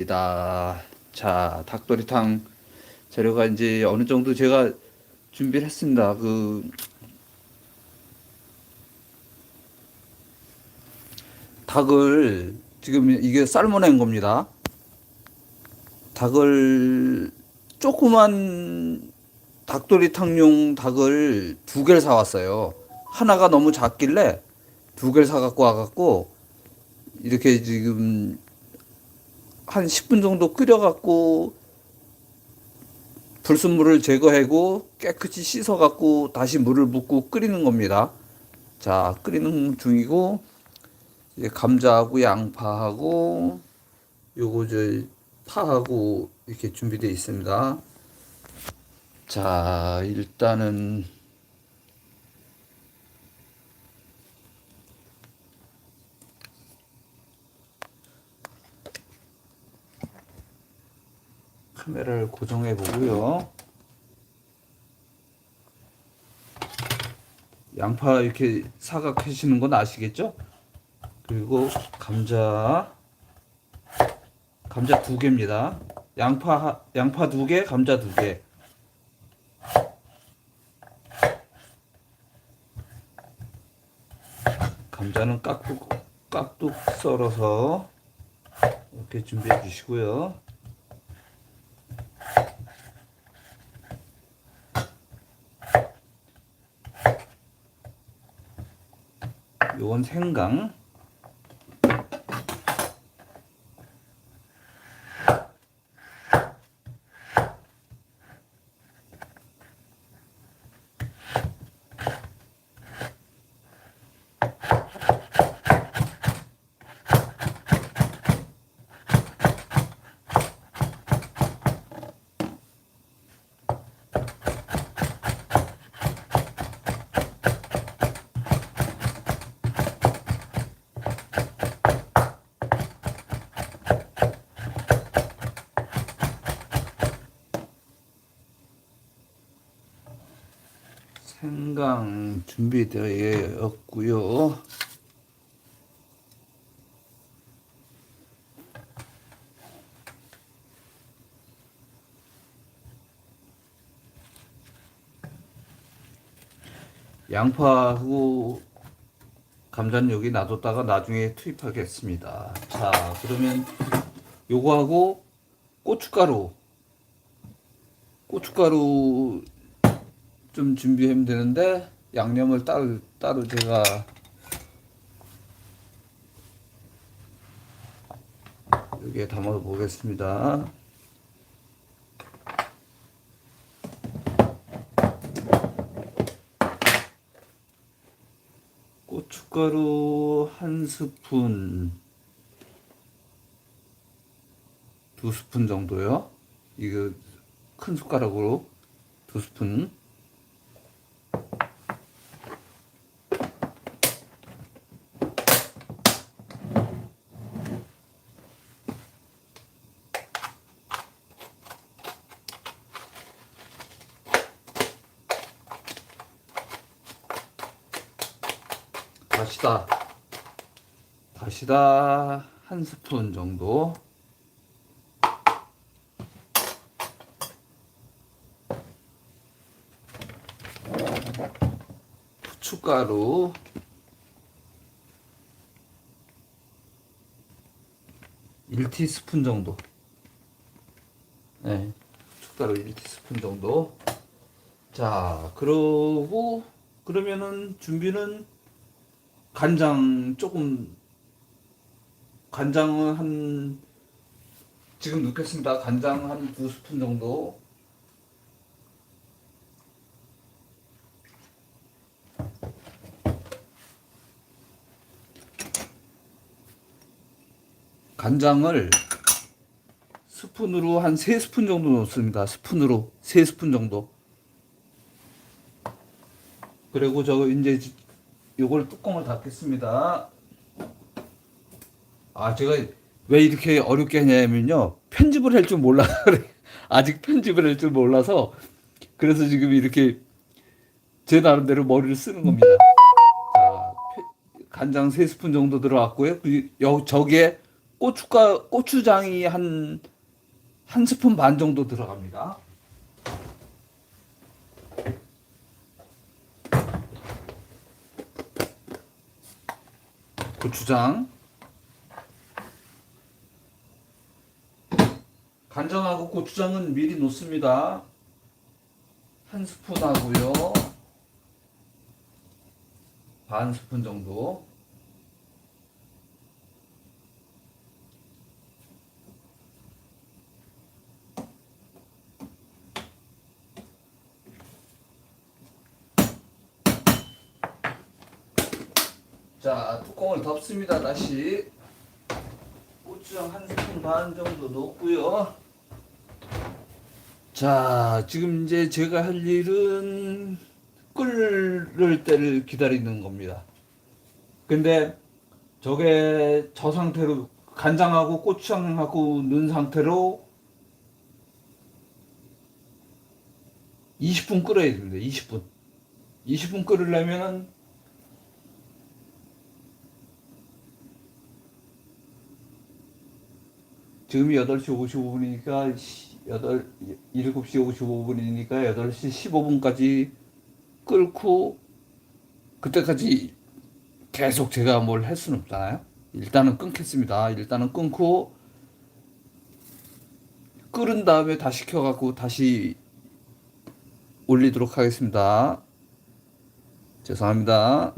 이다. 자, 닭도리탕 재료가 이제 어느 정도 제가 준비를 했습니다. 그 닭을 지금 이게 삶아낸 겁니다. 닭을 조그만 닭도리탕용 닭을 두 개를 사왔어요. 하나가 너무 작길래 두 개를 사갖고 와갖고 이렇게 지금 한 10분 정도 끓여갖고 불순물을 제거하고 깨끗이 씻어갖고 다시 물을 붓고 끓이는 겁니다. 자, 끓이는 중이고 이제 감자하고 양파하고 요거 저 파하고 이렇게 준비되어 있습니다. 자, 일단은 카메라를 고정해 보고요. 양파 이렇게 사각 하시는 건 아시겠죠? 그리고 감자 감자 두 개입니다. 양파 하- 양파 두 개, 감자 두 개. 감자는 깍둑 깍둑 썰어서 이렇게 준비해 주시고요. 요건 생강. 생강 준비되었고요. 양파하고 감자는 여기 놔뒀다가 나중에 투입하겠습니다. 자, 그러면 요거하고 고춧가루 고춧가루 좀 준비하면 되는데 양념을 따로 따로 제가 여기에 담아 보겠습니다. 고춧가루 한 스푼 두 스푼 정도요. 이거 큰 숟가락으로 두 스푼 다시다. 다시다 한 스푼 정도 후춧가루 일티스푼 정도 네, 후춧가루 1티스푼 정도 자 그러고 그러면은 준비는 간장 조금 간장은 한 지금 넣겠습니다. 간장 한 두 스푼 정도. 간장을 스푼으로 한세 스푼 정도 넣습니다. 스푼으로 세 스푼 정도. 그리고 저 이제 요걸 뚜껑을 닫겠습니다. 아, 제가 왜 이렇게 어렵게 하냐면요. 편집을 할 줄 몰라. 그래. 아직 편집을 할 줄 몰라서 그래서 지금 이렇게 제 나름대로 머리를 쓰는 겁니다. 자, 페- 간장 3스푼 정도 들어갔고요. 그 여, 저기에 고춧가 고추장이 한 한 스푼 반 정도 들어갑니다. 고추장 간장하고 고추장은 미리 놓습니다. 한 스푼 하고요. 반 스푼 정도. 자, 뚜껑을 덮습니다. 다시 고추장 한 스푼 반 정도 넣고요. 자, 지금 이제 제가 할 일은 끓을 때를 기다리는 겁니다. 근데 저게 저 상태로 간장하고 고추장하고 넣은 상태로 20분 끓여야 됩니다. 20분. 20분 끓으려면 지금이 8시 55분이니까 8, 7시 55분이니까 8시 15분까지 끓고 그때까지 계속 제가 뭘 할 수는 없잖아요. 일단은 끊겠습니다. 일단은 끊고 끓은 다음에 다시 켜갖고 다시 올리도록 하겠습니다. 죄송합니다.